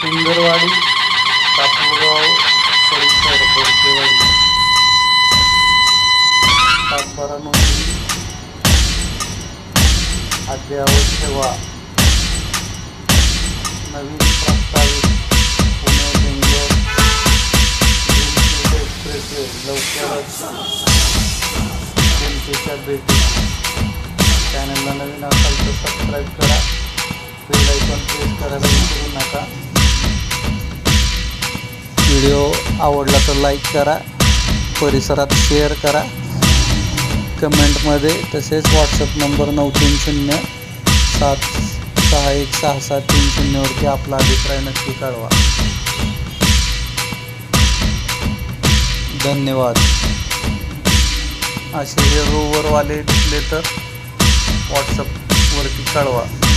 सुंदरवाडी कापूरगाव परिसर बोरकेवाडी सातबारा नोंदणी अद्ययावत सेवा. नवीन प्रस्तावित पुणे बेंगलोर दिल्ली एक्सप्रेसवे लवकरच जनतेच्या भेटी. चॅनलला नवीन असाल तर सबस्क्राईब करा. बेल आयकॉन प्रेस करायला व्हिडिओ आवडला तर लाईक करा परिसरात शेअर करा. कमेंटमध्ये तसेच व्हॉट्सअप नंबर नऊ तीन शून्य सात सहा एक सहा सात तीन शून्यवरती आपला अभिप्राय नक्की कळवा. धन्यवाद. असे हे रोवरवाले दिसले तर व्हॉट्सअपवरती कळवा.